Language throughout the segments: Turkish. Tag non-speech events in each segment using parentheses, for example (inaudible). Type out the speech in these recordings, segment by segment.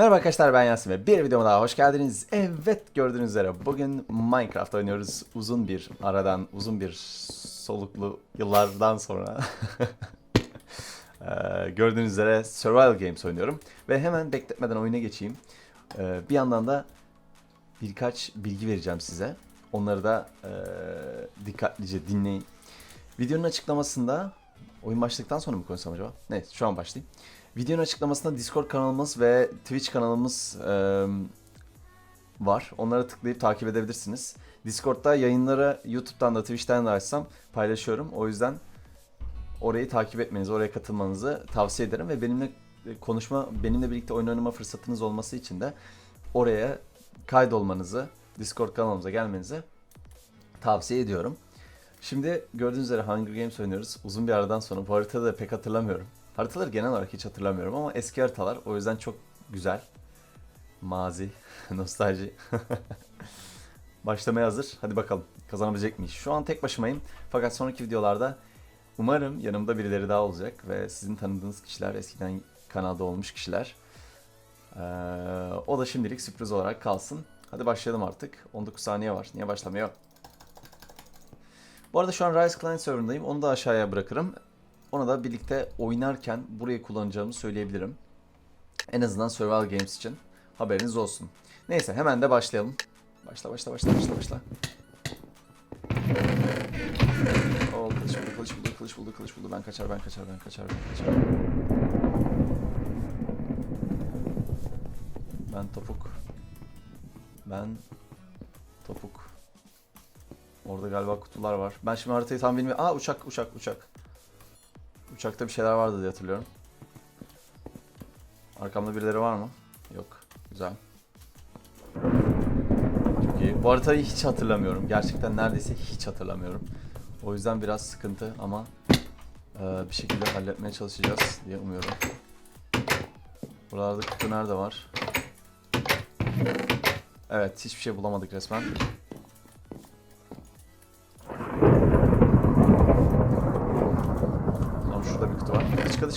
Merhaba arkadaşlar ben Yasin ve bir videoma daha hoş geldiniz. Evet gördüğünüz üzere bugün Minecraft oynuyoruz. Uzun bir aradan, uzun bir soluklu yıllardan sonra Eee, (laughs) gördüğünüz üzere Survival Games oynuyorum. Ve hemen bekletmeden oyuna geçeyim. Eee, bir yandan da birkaç bilgi vereceğim size. Onları da eee, dikkatlice dinleyin. Videonun açıklamasında oyun başladıktan sonra mı konuşsam acaba? Neyse şu an başlayayım. Videonun açıklamasında Discord kanalımız ve Twitch kanalımız eee, var. Onlara tıklayıp takip edebilirsiniz. Discord'da yayınları YouTube'dan da Twitch'ten de açsam paylaşıyorum. O yüzden orayı takip etmenizi, oraya katılmanızı tavsiye ederim ve benimle konuşma, benimle birlikte oyun oynama fırsatınız olması için de oraya kaydolmanızı, Discord kanalımıza gelmenizi tavsiye ediyorum. Şimdi gördüğünüz üzere Hunger Games oynuyoruz. Uzun bir aradan sonra bu haritada da pek hatırlamıyorum. Haritaları genel olarak hiç hatırlamıyorum ama eski haritalar o yüzden çok güzel. Mazi, (laughs) nostalji. (laughs) Başlamaya hazır. Hadi bakalım kazanabilecek miyiz? Şu an tek başımayım. Fakat sonraki videolarda umarım yanımda birileri daha olacak ve sizin tanıdığınız kişiler, eskiden kanalda olmuş kişiler. Ee, o da şimdilik sürpriz olarak kalsın. Hadi başlayalım artık. 19 saniye var. Niye başlamıyor? Bu arada şu an Rise Client serverındayım. Onu da aşağıya bırakırım. Ona da birlikte oynarken burayı kullanacağımı söyleyebilirim. En azından Survival Games için haberiniz olsun. Neyse hemen de başlayalım. Başla başla başla başla başla. Oo kılıç buldu kılıç buldu kılıç buldu kılıç buldu. Ben kaçar ben kaçar ben kaçar ben kaçar. Ben topuk. Ben topuk. Orada galiba kutular var. Ben şimdi haritayı tam bilmiyorum. Aa uçak uçak uçak. Uçakta bir şeyler vardı diye hatırlıyorum. Arkamda birileri var mı? Yok. Güzel. Çok iyi. Bu haritayı hiç hatırlamıyorum. Gerçekten neredeyse hiç hatırlamıyorum. O yüzden biraz sıkıntı ama e, bir şekilde halletmeye çalışacağız diye umuyorum. Buralarda kutu nerede var? Evet, hiçbir şey bulamadık resmen.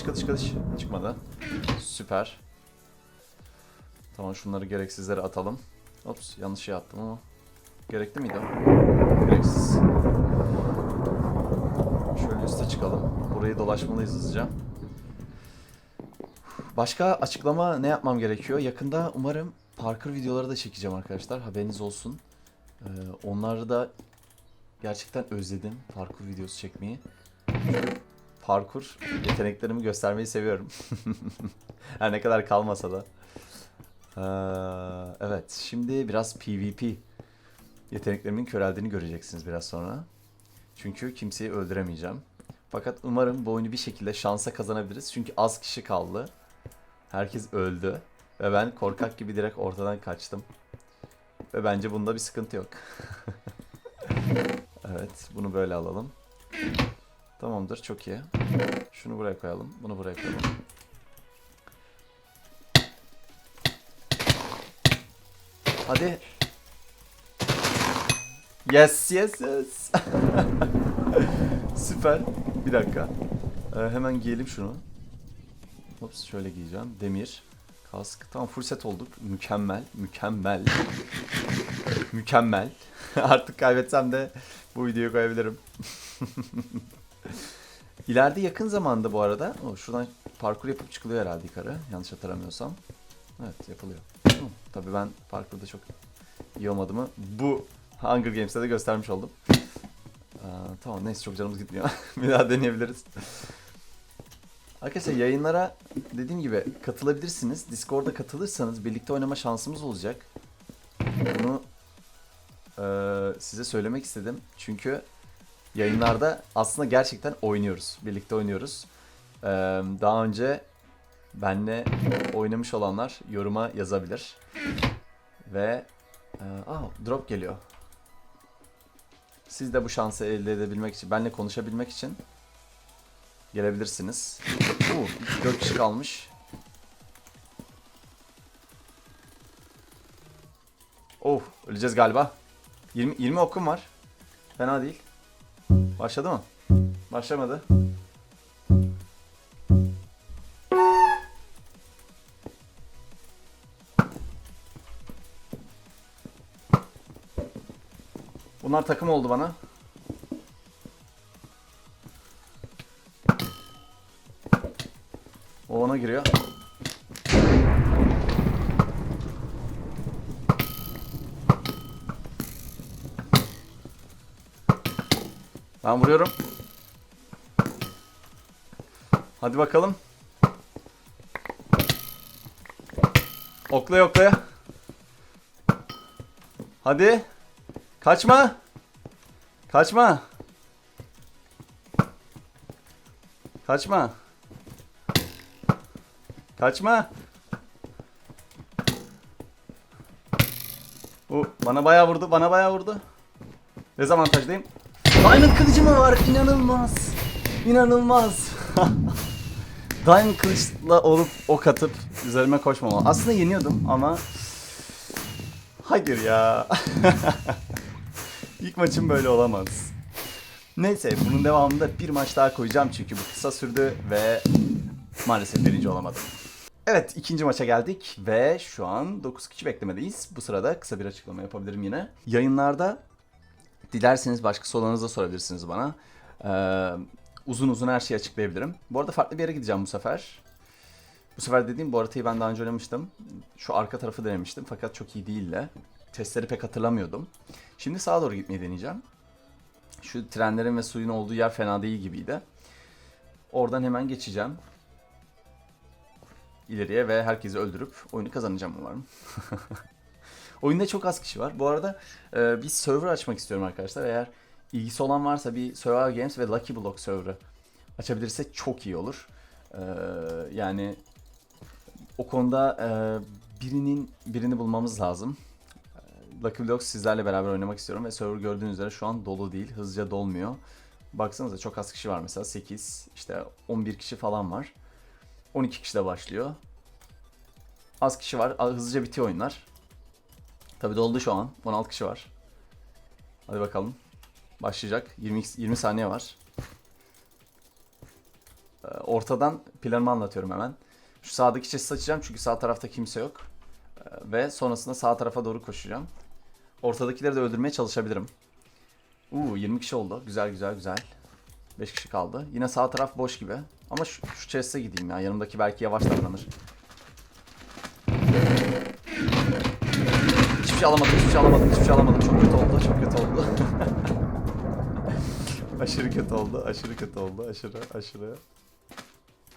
Kılıç kılıç kılıç. Çıkmadı. Süper. Tamam şunları gereksizlere atalım. Ops yanlış şey attım ama. Gerekli miydi o? Gereksiz. Şöyle üste çıkalım. Burayı dolaşmalıyız hızlıca. Başka açıklama ne yapmam gerekiyor? Yakında umarım parkur videoları da çekeceğim arkadaşlar. Haberiniz olsun. Ee, onları da gerçekten özledim. Parkur videosu çekmeyi. Parkur yeteneklerimi göstermeyi seviyorum. (laughs) Her ne kadar kalmasa da. Ee, evet, şimdi biraz PvP yeteneklerimin köreldiğini göreceksiniz biraz sonra. Çünkü kimseyi öldüremeyeceğim. Fakat umarım bu oyunu bir şekilde şansa kazanabiliriz. Çünkü az kişi kaldı. Herkes öldü. Ve ben korkak gibi direkt ortadan kaçtım. Ve bence bunda bir sıkıntı yok. (laughs) evet, bunu böyle alalım. Tamamdır, çok iyi. Şunu buraya koyalım, bunu buraya koyalım. Hadi. Yes, yes, yes. (laughs) Süper. Bir dakika. Ee, hemen giyelim şunu. Ops şöyle giyeceğim. Demir. Kask. Tamam full set olduk. Mükemmel. Mükemmel. (laughs) Mükemmel. (laughs) Artık kaybetsem de bu videoyu koyabilirim. İleride yakın zamanda bu arada. O, şuradan parkur yapıp çıkılıyor herhalde yukarı. Yanlış hatırlamıyorsam. Evet yapılıyor. Hı, Tabii ben parkurda çok iyi olmadığımı bu Hunger Games'te de göstermiş oldum. Aa, tamam neyse çok canımız gitmiyor. (laughs) bir daha deneyebiliriz. Arkadaşlar yayınlara dediğim gibi katılabilirsiniz. Discord'a katılırsanız birlikte oynama şansımız olacak. Bunu eee, size söylemek istedim. Çünkü yayınlarda aslında gerçekten oynuyoruz. Birlikte oynuyoruz. Eee, daha önce benle oynamış olanlar yoruma yazabilir. Ve aa, drop geliyor. Siz de bu şansı elde edebilmek için, benle konuşabilmek için gelebilirsiniz. Oo, 4 kişi kalmış. Oh, öleceğiz galiba. 20 20 okum var. Fena değil. Başladı mı? Başlamadı. Bunlar takım oldu bana. O ona giriyor. Ben vuruyorum. Hadi bakalım. Oklaya oklaya. Hadi. Kaçma. Kaçma. Kaçma. Kaçma. Bu bana bayağı vurdu, bana bayağı vurdu. Dezavantajdayım. Diamond kılıcı mı var? İnanılmaz. İnanılmaz. (laughs) Diamond kılıçla olup ok atıp üzerime koşmama. Aslında yeniyordum ama hayır ya. (laughs) İlk maçım böyle olamaz. Neyse bunun devamında bir maç daha koyacağım çünkü bu kısa sürdü ve maalesef birinci olamadım. Evet ikinci maça geldik ve şu an 9 kişi beklemedeyiz. Bu sırada kısa bir açıklama yapabilirim yine. Yayınlarda dilerseniz başka sorularınızı da sorabilirsiniz bana. Ee, uzun uzun her şeyi açıklayabilirim. Bu arada farklı bir yere gideceğim bu sefer. Bu sefer dediğim bu haritayı ben daha önce oynamıştım. Şu arka tarafı denemiştim fakat çok iyi değildi. Testleri pek hatırlamıyordum. Şimdi sağa doğru gitmeyi deneyeceğim. Şu trenlerin ve suyun olduğu yer fena değil gibiydi. Oradan hemen geçeceğim. İleriye ve herkesi öldürüp oyunu kazanacağım umarım. (laughs) Oyunda çok az kişi var. Bu arada e, bir server açmak istiyorum arkadaşlar. Eğer ilgisi olan varsa bir Survival Games ve Lucky Block server'ı açabilirse çok iyi olur. E, yani o konuda e, birinin birini bulmamız lazım. E, Lucky Block sizlerle beraber oynamak istiyorum ve server gördüğünüz üzere şu an dolu değil. Hızlıca dolmuyor. Baksanıza çok az kişi var mesela 8 işte 11 kişi falan var. 12 kişi de başlıyor. Az kişi var. Hızlıca bitiyor oyunlar. Tabi doldu şu an. 16 kişi var. Hadi bakalım. Başlayacak. 20, 20 saniye var. Ee, ortadan planımı anlatıyorum hemen. Şu sağdaki chest'i açacağım çünkü sağ tarafta kimse yok. Ee, ve sonrasında sağ tarafa doğru koşacağım. Ortadakileri de öldürmeye çalışabilirim. Uuu 20 kişi oldu. Güzel güzel güzel. 5 kişi kaldı. Yine sağ taraf boş gibi. Ama şu, şu chest'e gideyim ya. Yanımdaki belki yavaş davranır. Hiçbir şey alamadım, hiçbir şey alamadım, hiçbir şey alamadım. Çok kötü oldu, çok kötü oldu. (laughs) aşırı kötü oldu, aşırı kötü oldu, aşırı, aşırı.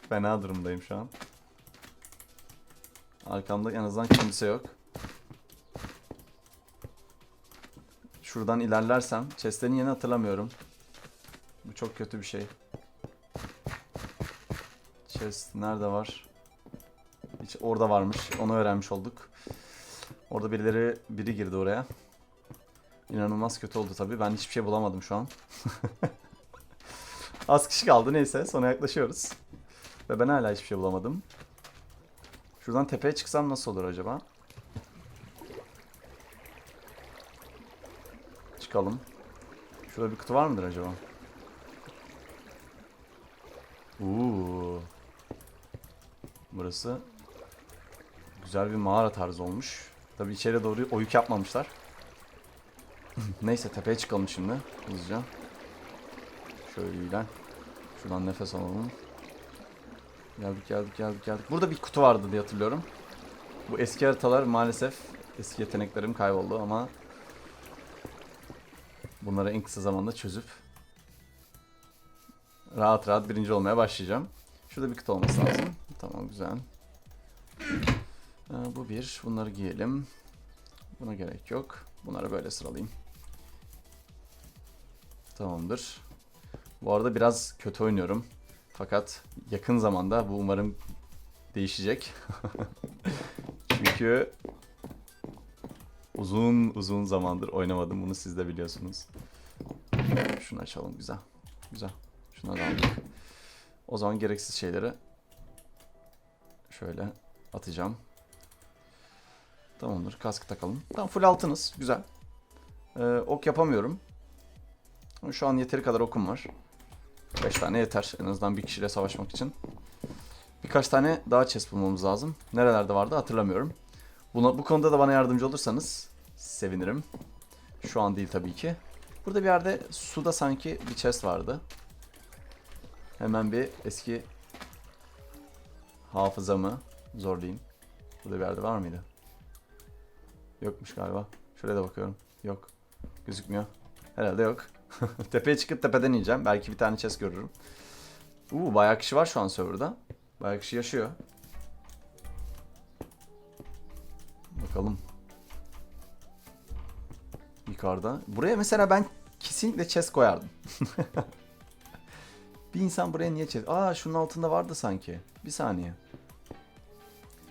Fena durumdayım şu an. Arkamda en azından kimse yok. Şuradan ilerlersem, chestlerin yerini hatırlamıyorum. Bu çok kötü bir şey. Chest nerede var? Hiç orada varmış. Onu öğrenmiş olduk. Orada birileri biri girdi oraya. İnanılmaz kötü oldu tabii. Ben hiçbir şey bulamadım şu an. (laughs) Az kişi kaldı neyse. Sona yaklaşıyoruz. Ve ben hala hiçbir şey bulamadım. Şuradan tepeye çıksam nasıl olur acaba? Çıkalım. Şurada bir kutu var mıdır acaba? Uuu. Burası güzel bir mağara tarzı olmuş. Tabi içeri doğru oyuk yapmamışlar. (laughs) Neyse tepeye çıkalım şimdi hızlıca. Şöyle iyilen. Şuradan nefes alalım. Geldik geldik geldik geldik. Burada bir kutu vardı diye hatırlıyorum. Bu eski haritalar maalesef eski yeteneklerim kayboldu ama bunları en kısa zamanda çözüp rahat rahat birinci olmaya başlayacağım. Şurada bir kutu olması lazım. Tamam güzel. Ee, bu bir. Bunları giyelim. Buna gerek yok. Bunları böyle sıralayayım. Tamamdır. Bu arada biraz kötü oynuyorum. Fakat yakın zamanda bu umarım değişecek. (laughs) Çünkü uzun uzun zamandır oynamadım. Bunu siz de biliyorsunuz. Şunu açalım güzel. Güzel. Şunları aldık. O zaman gereksiz şeyleri şöyle atacağım. Tamamdır. Kask takalım. Tamam full altınız. Güzel. Ee, ok yapamıyorum. Şu an yeteri kadar okum var. 5 tane yeter. En azından bir kişiyle savaşmak için. Birkaç tane daha chest bulmamız lazım. Nerelerde vardı hatırlamıyorum. Buna, bu konuda da bana yardımcı olursanız sevinirim. Şu an değil tabii ki. Burada bir yerde suda sanki bir chest vardı. Hemen bir eski hafızamı zorlayayım. Burada bir yerde var mıydı? Yokmuş galiba. Şuraya da bakıyorum. Yok. Gözükmüyor. Herhalde yok. (laughs) Tepeye çıkıp tepeden ineceğim. Belki bir tane chest görürüm. Uuu bayağı kişi var şu an serverda. Bayağı kişi yaşıyor. Bakalım. Yukarıda. Buraya mesela ben kesinlikle chest koyardım. (laughs) bir insan buraya niye chest... Aa şunun altında vardı sanki. Bir saniye.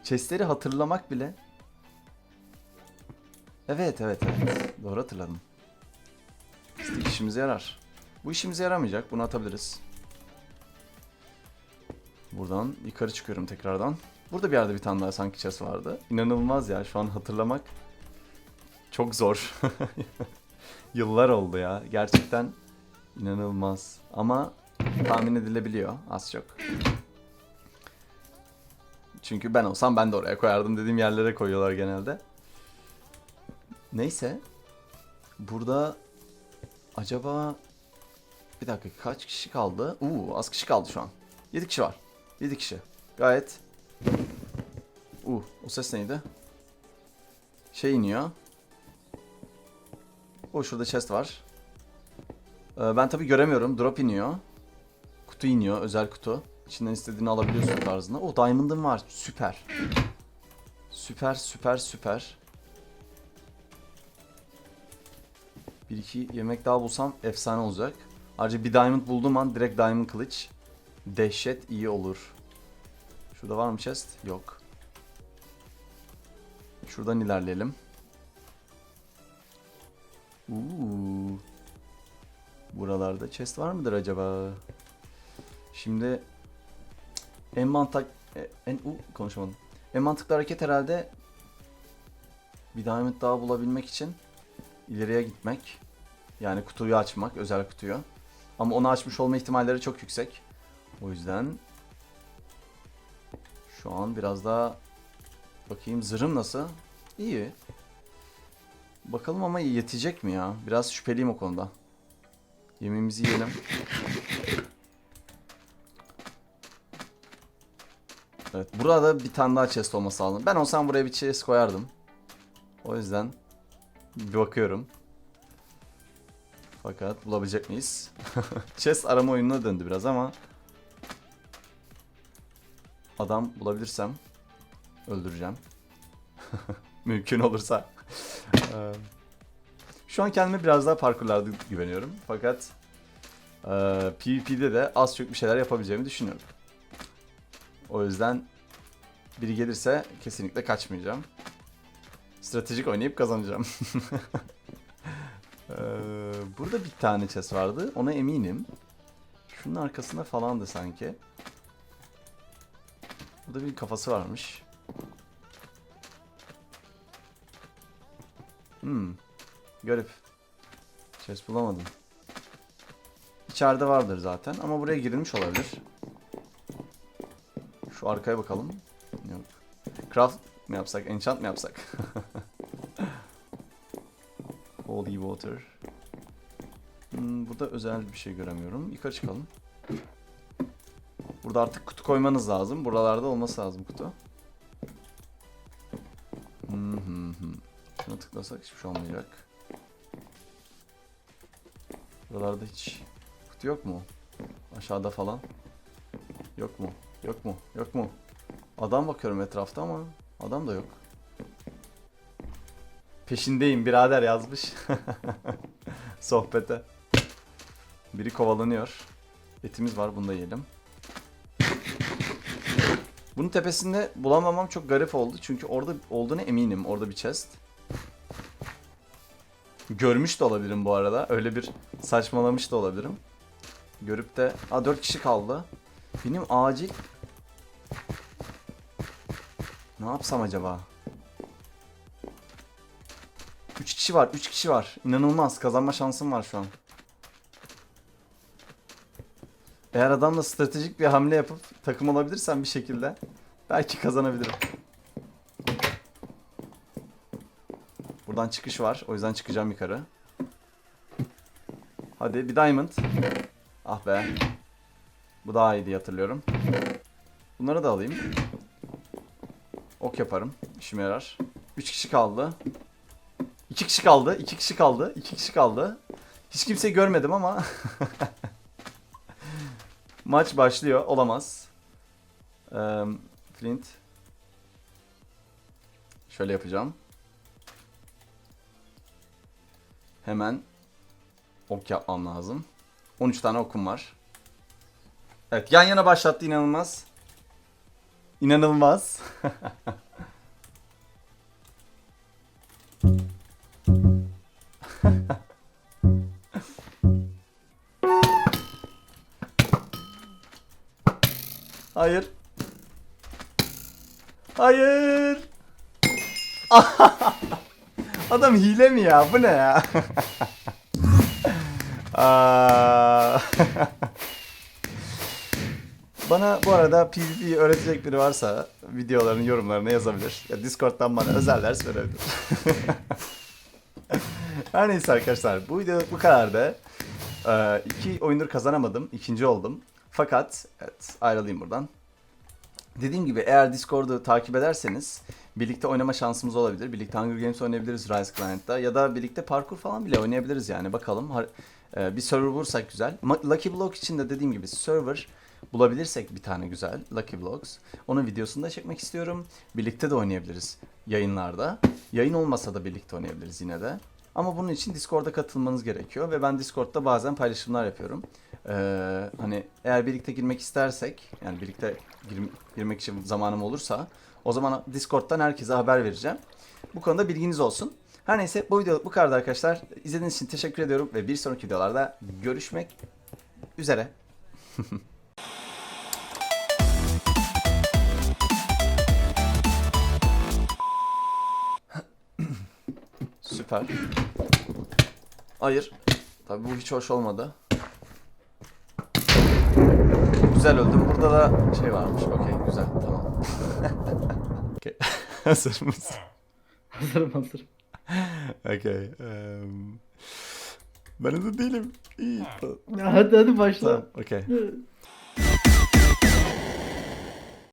Chestleri hatırlamak bile... Evet evet evet. Doğru hatırladım. Stick işimize yarar. Bu işimize yaramayacak. Bunu atabiliriz. Buradan yukarı çıkıyorum tekrardan. Burada bir yerde bir tane daha sanki chest vardı. İnanılmaz ya şu an hatırlamak çok zor. (laughs) Yıllar oldu ya. Gerçekten inanılmaz. Ama tahmin edilebiliyor az çok. Çünkü ben olsam ben de oraya koyardım dediğim yerlere koyuyorlar genelde. Neyse. Burada acaba bir dakika kaç kişi kaldı? Uuu az kişi kaldı şu an. 7 kişi var. 7 kişi. Gayet. Uh o ses neydi? Şey iniyor. O şurada chest var. Ee, ben tabi göremiyorum. Drop iniyor. Kutu iniyor. Özel kutu. İçinden istediğini alabiliyorsun tarzında. O diamond'ım var. Süper. Süper süper süper. Bir iki yemek daha bulsam efsane olacak. Ayrıca bir diamond bulduğum an direkt diamond kılıç. Dehşet iyi olur. Şurada var mı chest? Yok. Şuradan ilerleyelim. Uuu. Buralarda chest var mıdır acaba? Şimdi en mantık e, en u konuşamadım. En mantıklı hareket herhalde bir diamond daha bulabilmek için ileriye gitmek. Yani kutuyu açmak, özel kutuyu. Ama onu açmış olma ihtimalleri çok yüksek. O yüzden şu an biraz daha bakayım zırhım nasıl? İyi. Bakalım ama yetecek mi ya? Biraz şüpheliyim o konuda. Yemeğimizi yiyelim. Evet, burada bir tane daha chest olması lazım. Ben olsam buraya bir chest koyardım. O yüzden bir bakıyorum. Fakat bulabilecek miyiz? (laughs) chest arama oyununa döndü biraz ama adam bulabilirsem öldüreceğim. (laughs) Mümkün olursa. (laughs) Şu an kendime biraz daha parkurlarda güveniyorum. Fakat eee, PvP'de de az çok bir şeyler yapabileceğimi düşünüyorum. O yüzden biri gelirse kesinlikle kaçmayacağım. Stratejik oynayıp kazanacağım. Eee, (laughs) burada bir tane chest vardı. Ona eminim. Şunun arkasında falandı sanki. Burada bir kafası varmış. Hmm. Garip. Chest bulamadım. İçeride vardır zaten ama buraya girilmiş olabilir. Şu arkaya bakalım. Yok. Craft mı yapsak, enchant mı yapsak? (laughs) water. Hmm, burada özel bir şey göremiyorum. Yukarı çıkalım. Burada artık kutu koymanız lazım. Buralarda olması lazım kutu. Hmm, hmm, hmm. Şuna tıklasak hiçbir şey olmayacak. Buralarda hiç kutu yok mu? Aşağıda falan. Yok mu? Yok mu? Yok mu? Adam bakıyorum etrafta ama adam da yok. Peşindeyim birader yazmış. (laughs) Sohbete. Biri kovalanıyor. Etimiz var bunu da yiyelim. Bunun tepesinde bulamamam çok garip oldu. Çünkü orada olduğunu eminim. Orada bir chest. Görmüş de olabilirim bu arada. Öyle bir saçmalamış da olabilirim. Görüp de... Aa 4 kişi kaldı. Benim acil... Ne yapsam acaba? 3 kişi var. 3 kişi var. İnanılmaz. Kazanma şansım var şu an. Eğer adamla stratejik bir hamle yapıp takım olabilirsem bir şekilde belki kazanabilirim. Buradan çıkış var. O yüzden çıkacağım yukarı. Hadi bir diamond. Ah be. Bu daha iyi diye hatırlıyorum. Bunları da alayım. Ok yaparım. İşime yarar. 3 kişi kaldı. 2 kişi kaldı. 2 kişi kaldı. 2 kişi kaldı. Hiç kimseyi görmedim ama. (laughs) Maç başlıyor. Olamaz. Eee, Flint. Şöyle yapacağım. Hemen ok yapmam lazım. 13 tane okum var. Evet yan yana başlattı inanılmaz. İnanılmaz. (laughs) Hayır. Hayır. (laughs) Adam hile mi ya? Bu ne ya? (laughs) (laughs) Bana bu arada PvP öğretecek biri varsa videoların yorumlarına yazabilir. Ya Discord'dan bana özel ders verebilir. Her neyse arkadaşlar bu video bu kadardı. Ee, iki oyundur kazanamadım. ikinci oldum. Fakat evet ayrılayım buradan. Dediğim gibi eğer Discord'u takip ederseniz birlikte oynama şansımız olabilir. Birlikte Hunger Games oynayabiliriz Rise Client'ta ya da birlikte parkur falan bile oynayabiliriz yani bakalım. Ee, bir server bulursak güzel. Lucky Block için de dediğim gibi server bulabilirsek bir tane güzel Lucky Blocks. Onun videosunu da çekmek istiyorum. Birlikte de oynayabiliriz yayınlarda. Yayın olmasa da birlikte oynayabiliriz yine de. Ama bunun için Discord'a katılmanız gerekiyor ve ben Discord'da bazen paylaşımlar yapıyorum. Ee, hani eğer birlikte girmek istersek, yani birlikte gir- girmek için zamanım olursa, o zaman Discord'dan herkese haber vereceğim. Bu konuda bilginiz olsun. Her neyse bu video bu kadar arkadaşlar. İzlediğiniz için teşekkür ediyorum ve bir sonraki videolarda görüşmek üzere. (laughs) Süper. Hayır. Tabii bu hiç hoş olmadı. Güzel öldüm. Burada da şey varmış. Okey güzel tamam. (laughs) Okey. (laughs) Hazır mısın? Hazırım hazırım. Okey. ehm, ben hazır değilim. İyi. Hadi hadi başla. Tamam. Okey.